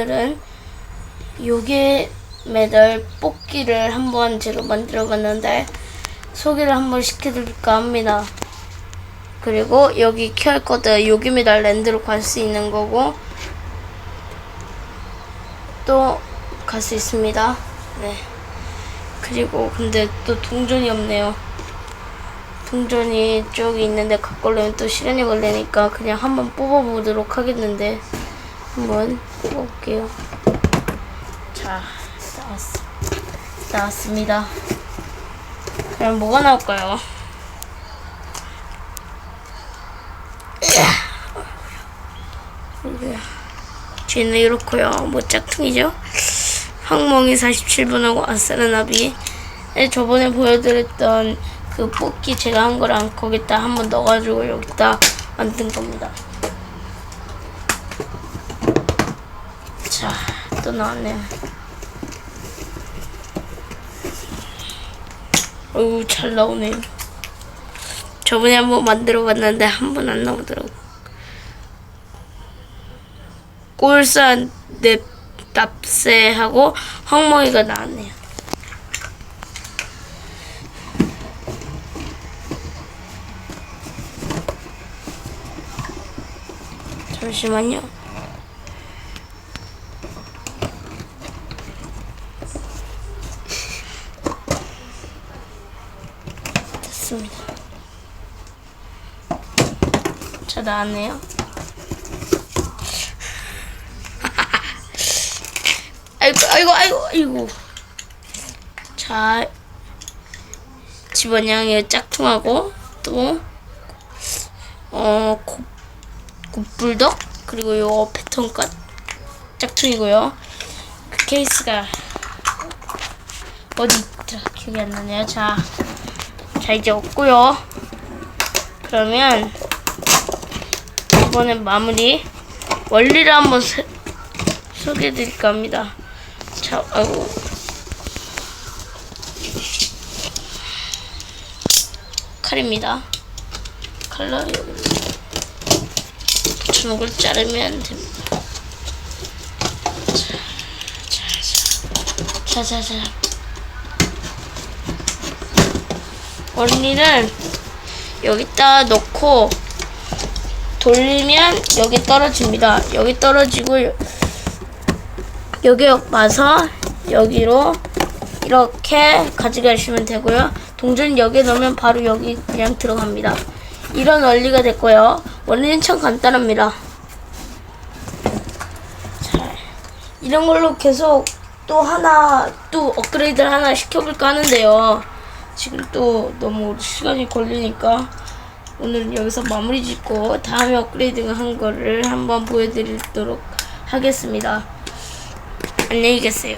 오늘은 요게 메달 뽑기를 한번 제가 만들어 봤는데 소개를 한번 시켜드릴까 합니다. 그리고 여기 QR코드 요기 메달 랜드로 갈 수 있는 거고 또 갈 수 있습니다. 네. 그리고 근데 또 동전이 없네요. 동전이 저기 있는데 가걸려면 또 시간이 걸리니까 그냥 한번 뽑아보도록 하겠는데 한번 뽑아볼게요. 자, 나왔, 나왔습니다. 그럼 뭐가 나올까요? 쥐는 이렇고요. 뭐 짝퉁이죠? 항멍이 47분하고 아싸르나비 저번에 보여드렸던 그 뽑기 제가 한 거랑 거기다 한번 넣어가지고 여기다 만든 겁니다. 자, 또 나왔네요. 어우, 잘 나오네요. 저번에 한번 만들어 봤는데 한 번 안 나오더라고. 꼴산 냅 납세하고 황멍이가 나왔네요. 잠시만요. 됐습니다. 자, 나왔네요. 아이고, 아이고, 아이고, 아이고. 자, 집안양이 짝퉁하고, 또, 어, 곱, 곱불덕, 그리고 요 패턴컷 짝퉁이고요. 그 케이스가, 어디 있더라? 기억이 안 나네요. 자, 자, 이제 없고요. 그러면, 이번엔 마무리, 원리를 한번 세, 소개해 드릴까 합니다. 자, 아이고. 칼입니다. 칼로 여기 붙여놓은 걸 자르면 됩니다. 자, 자, 자, 자, 자. 원리는 여기다 넣고 돌리면 여기 떨어집니다. 여기 떨어지고 여기 와서 여기로 이렇게 가져가시면 되고요. 동전 여기에 넣으면 바로 여기 그냥 들어갑니다. 이런 원리가 됐고요. 원리는 참 간단합니다. 자, 이런 걸로 계속 또 하나 또 업그레이드를 하나 시켜볼까 하는데요. 지금 또 너무 시간이 걸리니까 오늘은 여기서 마무리 짓고 다음에 업그레이드 한 거를 한번 보여드리도록 하겠습니다. 안녕히 계세요.